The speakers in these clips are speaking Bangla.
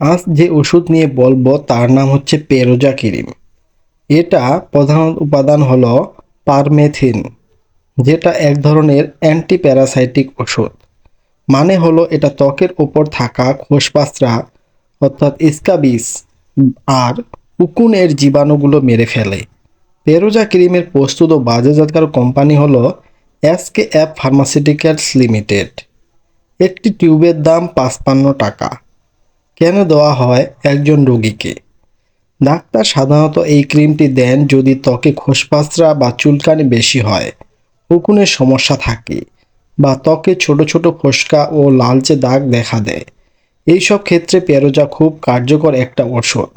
আজ যে ওষুধ নিয়ে বলব তার নাম হচ্ছে পেরোজা ক্রিম এটা প্রধান উপাদান হলো পারমেথিন, যেটা এক ধরনের অ্যান্টি প্যারাসাইটিক ওষুধ। মানে হলো এটা ত্বকের ওপর থাকা খোসপাসরা, অর্থাৎ স্কাবিস, আর উকুনের জীবাণুগুলো মেরে ফেলে। পেরোজা ক্রিমের প্রস্তুত ও বাজারজাতকার কোম্পানি হলো এসকে অ্যাপ ফার্মাসিউটিক্যালস লিমিটেড। একটি টিউবের দাম পাঁচপান্ন টাকা। কেন দেওয়া হয় একজন রোগীকে? ডাক্তার সাধারণত এই ক্রিমটি দেন যদি ত্বকে খোসপাসরা বা চুলকানি বেশি হয় উকুনের সমস্যা থাকে বা ত্বকে ছোট ছোট ফোসকা ও লালচে দাগ দেখা দেয়। এইসব ক্ষেত্রে পেরোজা খুব কার্যকর একটা ওষুধ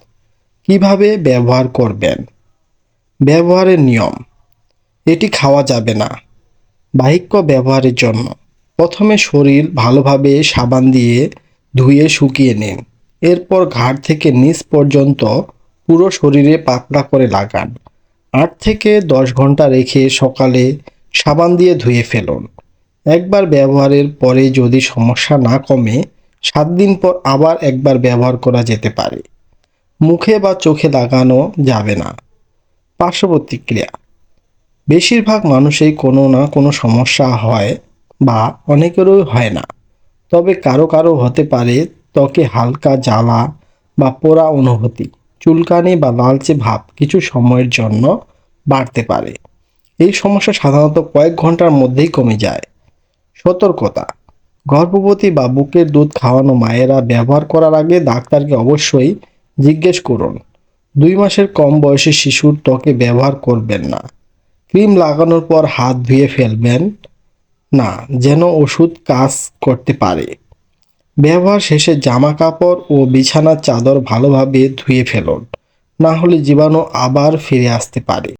কীভাবে ব্যবহার করবেন? ব্যবহারের নিয়ম। এটি খাওয়া যাবে না। বাহিক্য ব্যবহারের জন্য। প্রথমে শরীর ভালোভাবে সাবান দিয়ে ধুয়ে শুকিয়ে নিন। এরপর ঘাড় থেকে নিচ পর্যন্ত পুরো শরীরে পাতলা করে লাগান। আট থেকে দশ ঘণ্টা রেখে সকালে সাবান দিয়ে ধুয়ে ফেলুন। একবার ব্যবহারের পরে যদি সমস্যা না কমে, সাত দিন পর আবার একবার ব্যবহার করা যেতে পারে। মুখে বা চোখে লাগানো যাবে না। পার্শ্ব প্রতিক্রিয়া বেশিরভাগ মানুষই কোনো না কোনো সমস্যা হয় বা অনেকেরও হয় না। তবে কারও কারও হতে পারে ত্বকে হালকা জ্বালা বা পোড়া অনুভূতি, চুলকানি বা লালচে ভাব কিছু সময়ের জন্য বাড়তে পারে। এই সমস্যা সাধারণত কয়েক ঘণ্টার মধ্যেই কমে যায়। সতর্কতা, গর্ভবতী বা বুকের দুধ খাওয়ানো মায়েরা ব্যবহার করার আগে ডাক্তারকে অবশ্যই জিজ্ঞেস করুন, দুই মাসের কম বয়সী শিশুর ত্বকে ব্যবহার করবেন না, ক্রিম লাগানোর পর হাত ধুয়ে ফেলবেন না, যেন ওষুধ কাজ করতে পারে। ব্যবহার শেষে জামা কাপড় ও বিছানার চাদর ভালোভাবে ধুয়ে ফেলুন। না হলে জীবাণু আবার ফিরে আসতে পারে।